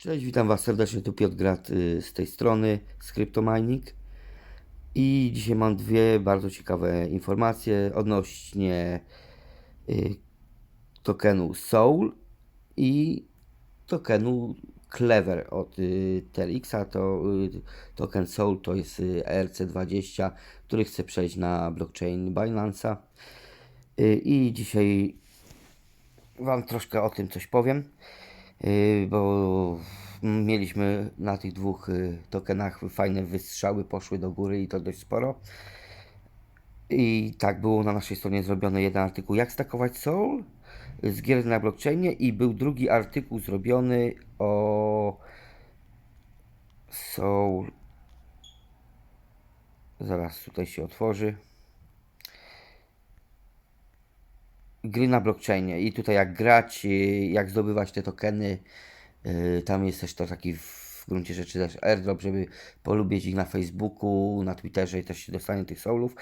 Cześć, witam Was serdecznie, tu Piotr Grat y, z tej strony, z CryptoMining. I dzisiaj mam dwie bardzo ciekawe informacje odnośnie y, tokenu Soul i tokenu Clever od y, TRX-a. To token Soul to jest y, ERC20, który chce przejść na blockchain Binance'a. I dzisiaj Wam troszkę o tym coś powiem, bo mieliśmy na tych dwóch yy, tokenach fajne wystrzały, poszły do góry i to dość sporo. I tak było na naszej stronie zrobiony jeden artykuł, jak stakować Soul z gier na blockchainie i był drugi artykuł zrobiony o Soul. Zaraz tutaj się otworzy. Gry na blockchainie i tutaj jak grać, y, jak zdobywać te tokeny, y, tam jest też to taki w gruncie rzeczy też airdrop, żeby polubić ich na Facebooku, na Twitterze i też się dostanie tych soulów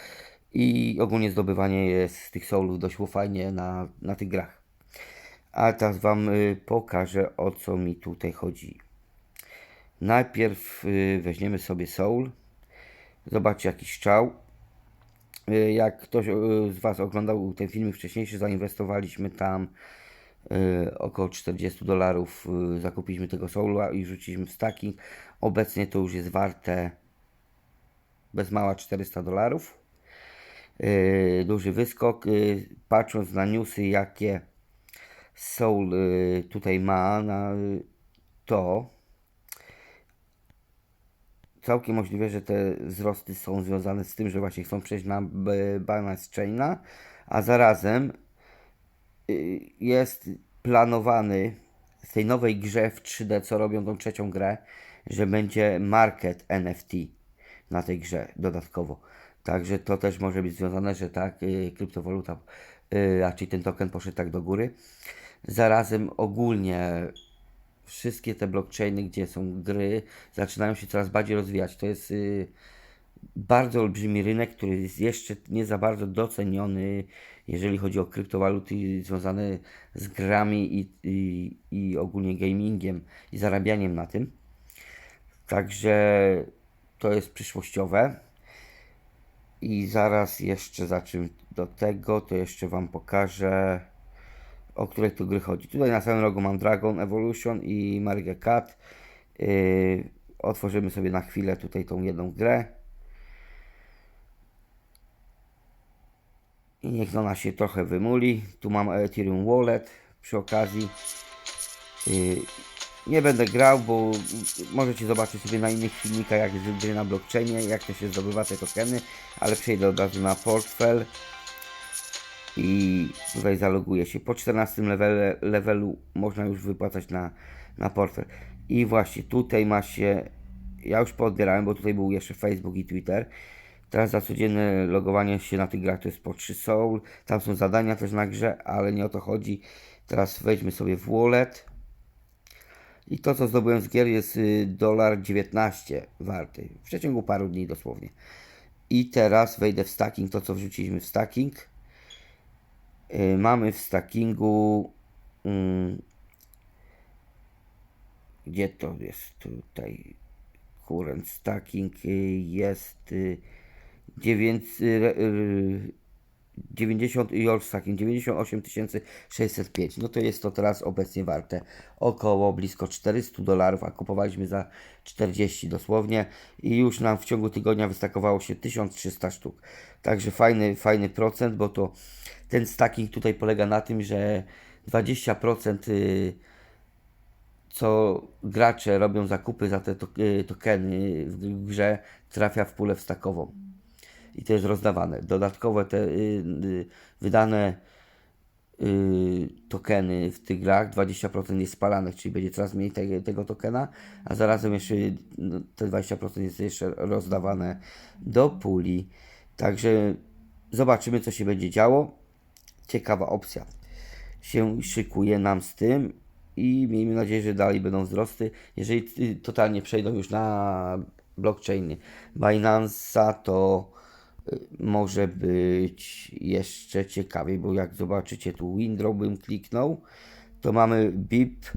i ogólnie zdobywanie jest tych soulów dość fajnie na, na tych grach. A teraz Wam y, pokażę o co mi tutaj chodzi. Najpierw weźmiemy sobie soul, zobaczcie jaki strzał. Y, Jak ktoś y, z Was oglądał ten filmik wcześniejszy, zainwestowaliśmy tam y, około 40 dolarów. Zakupiliśmy tego soula i rzuciliśmy w stacking. Obecnie to już jest warte bez mała 400 dolarów. Duży wyskok. Patrząc na newsy, jakie Soul tutaj ma, to całkiem możliwe, że te wzrosty są związane z tym, że właśnie chcą przejść na Binance Chaina, a zarazem y, jest planowany w tej nowej grze w 3D, co robią tą trzecią grę, że będzie market NFT na tej grze dodatkowo. Także to też może być związane, że tak, y, kryptowaluta, y, raczej ten token poszedł tak do góry. Zarazem ogólnie wszystkie te blockchainy, gdzie są gry, zaczynają się coraz bardziej rozwijać. To jest y, bardzo olbrzymi rynek, który jest jeszcze nie za bardzo doceniony, jeżeli chodzi o kryptowaluty związane z grami i, i, i ogólnie gamingiem i zarabianiem na tym. Także to jest przyszłościowe. I zaraz jeszcze zacznę do tego, to jeszcze Wam pokażę o której tu gry chodzi. Tutaj na samym rogu mam Dragon Evolution i Marga Cat. Yy, otworzymy sobie na chwilę tutaj tą jedną grę. I niech ona się trochę wymuli. Tu mam Ethereum Wallet przy okazji. Yy, nie będę grał, bo możecie zobaczyć sobie na innych filmikach, jak gry na blockchainie, jak to się zdobywa te tokeny, ale przejdę od razu na portfel i tutaj zaloguje się. Po 14 levelu, levelu można już wypłacać na, na portfel. I właśnie tutaj ma się, ja już podbierałem, bo tutaj był jeszcze Facebook i Twitter. Teraz za codzienne logowanie się na tych grach to jest po 3 soul. Tam są zadania też na grze, ale nie o to chodzi. Teraz wejdźmy sobie w wallet. I to co zdobyłem z gier jest y, dolar 19 warty. W przeciągu paru dni dosłownie. I teraz wejdę w stacking, to co wrzuciliśmy w stacking. Y, mamy w stackingu mm, gdzie to jest tutaj? Current stacking y, jest y, 9, y, 90 i all stacking 98 605 no to jest to teraz obecnie warte około blisko 400 dolarów a kupowaliśmy za 40 dosłownie i już nam w ciągu tygodnia wystakowało się 1300 sztuk. Także fajny, fajny procent bo to ten stacking tutaj polega na tym, że 20% y, co gracze robią zakupy za te y, tokeny w grze trafia w pulę wstakową. I to jest rozdawane. Dodatkowo te y, wydane tokeny w tych grach 20% jest spalanych, czyli będzie coraz mniej te, tego tokena, a zarazem jeszcze no, te 20% jest jeszcze rozdawane do puli. Także zobaczymy, co się będzie działo ciekawa opcja się szykuje nam z tym i miejmy nadzieję, że dalej będą wzrosty. Jeżeli y, totalnie przejdą już na blockchainy Binance'a, to y, może być jeszcze ciekawiej, bo jak zobaczycie tu window bym kliknął, to mamy BIP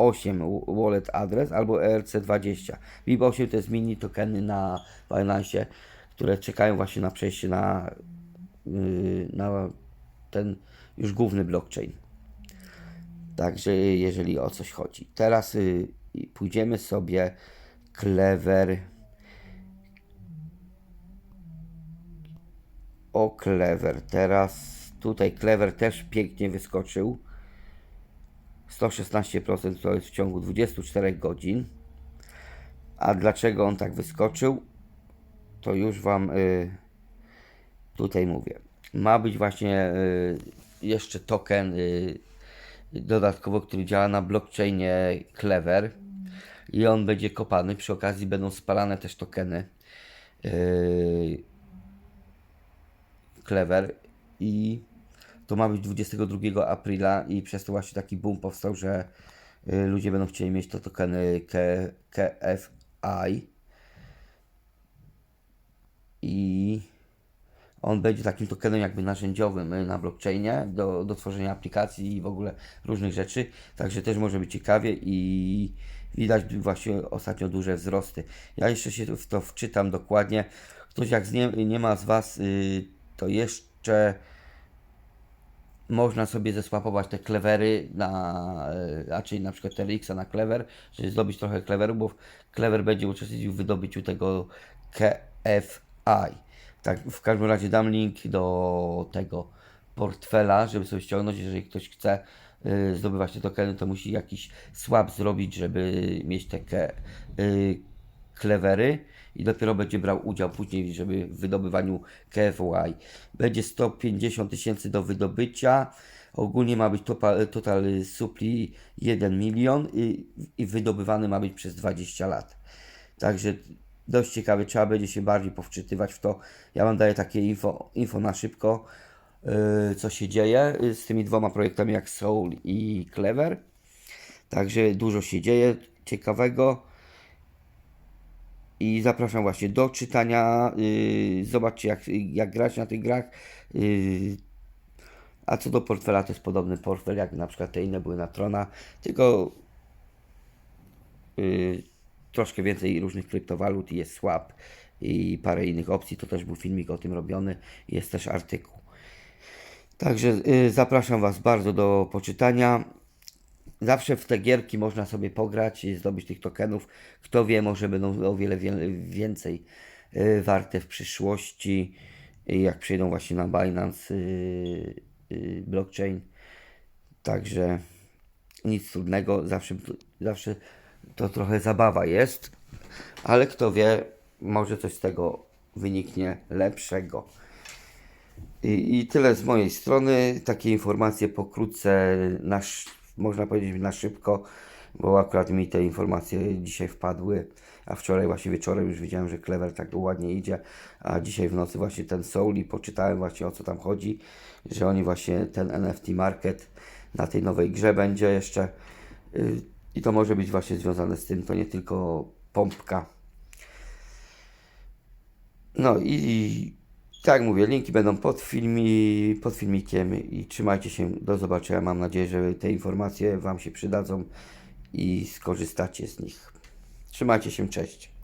BIP8 wallet adres albo ERC20. BIP8 to jest mini tokeny na Binance, które czekają właśnie na przejście na, yy, na ten już główny blockchain. Także jeżeli o coś chodzi. Teraz y, pójdziemy sobie Clever. O Clever. Teraz tutaj Clever też pięknie wyskoczył. 116% to jest w ciągu 24 godzin. A dlaczego on tak wyskoczył? To już Wam y, tutaj mówię. Ma być właśnie y, jeszcze token y, dodatkowo, który działa na blockchainie Clever i on będzie kopany. Przy okazji będą spalane też tokeny yy, Clever i to ma być 22 aprila i przez to właśnie taki boom powstał, że ludzie będą chcieli mieć to tokeny KFI i on będzie takim tokenem jakby narzędziowym y, na blockchainie do, do tworzenia aplikacji i w ogóle różnych rzeczy. Także też może być ciekawie i widać właśnie ostatnio duże wzrosty. Ja jeszcze się w to wczytam dokładnie. Ktoś jak nie, nie ma z Was, y, to jeszcze można sobie zesłapować te klewery na, a czyli na przykład TRX-a na klewer, żeby zdobyć trochę kleweru, bo klewer będzie uczestniczył w wydobyciu tego KFI. Tak, w każdym razie dam link do tego portfela, żeby sobie ściągnąć. Jeżeli ktoś chce y, zdobywać te tokeny, to musi jakiś swap zrobić, żeby mieć te ke, y, klewery i dopiero będzie brał udział później, żeby w wydobywaniu KFY. Będzie 150 tysięcy do wydobycia. Ogólnie ma być topa- total supply 1 milion i, i wydobywany ma być przez 20 lat. Także dość ciekawy, trzeba będzie się bardziej powczytywać w to. Ja Wam daję takie info, info na szybko, yy, co się dzieje yy, z tymi dwoma projektami jak Soul i Clever. Także dużo się dzieje ciekawego. I zapraszam właśnie do czytania. Yy, zobaczcie, jak, jak grać na tych grach. Yy, a co do portfela, to jest podobny portfel, jak na przykład te inne były na Trona, tylko yy, troszkę więcej różnych kryptowalut jest swap i parę innych opcji. To też był filmik o tym robiony. Jest też artykuł. Także y, zapraszam Was bardzo do poczytania. Zawsze w te gierki można sobie pograć i zdobyć tych tokenów. Kto wie, może będą o wiele wie- więcej y, warte w przyszłości, y, jak przyjdą właśnie na Binance blockchain. Także nic trudnego, zawsze, zawsze to trochę zabawa jest, ale kto wie, może coś z tego wyniknie lepszego. I, I tyle z mojej strony. Takie informacje pokrótce, na, można powiedzieć na szybko, bo akurat mi te informacje dzisiaj wpadły, a wczoraj właśnie wieczorem już widziałem, że Clever tak ładnie idzie, a dzisiaj w nocy właśnie ten Soul i poczytałem właśnie o co tam chodzi, że oni właśnie ten NFT market na tej nowej grze będzie jeszcze y, i to może być właśnie związane z tym, to nie tylko pompka. No i tak jak mówię, linki będą pod, filmi, pod filmikiem i trzymajcie się, do zobaczenia. Mam nadzieję, że te informacje Wam się przydadzą i skorzystacie z nich. Trzymajcie się, cześć.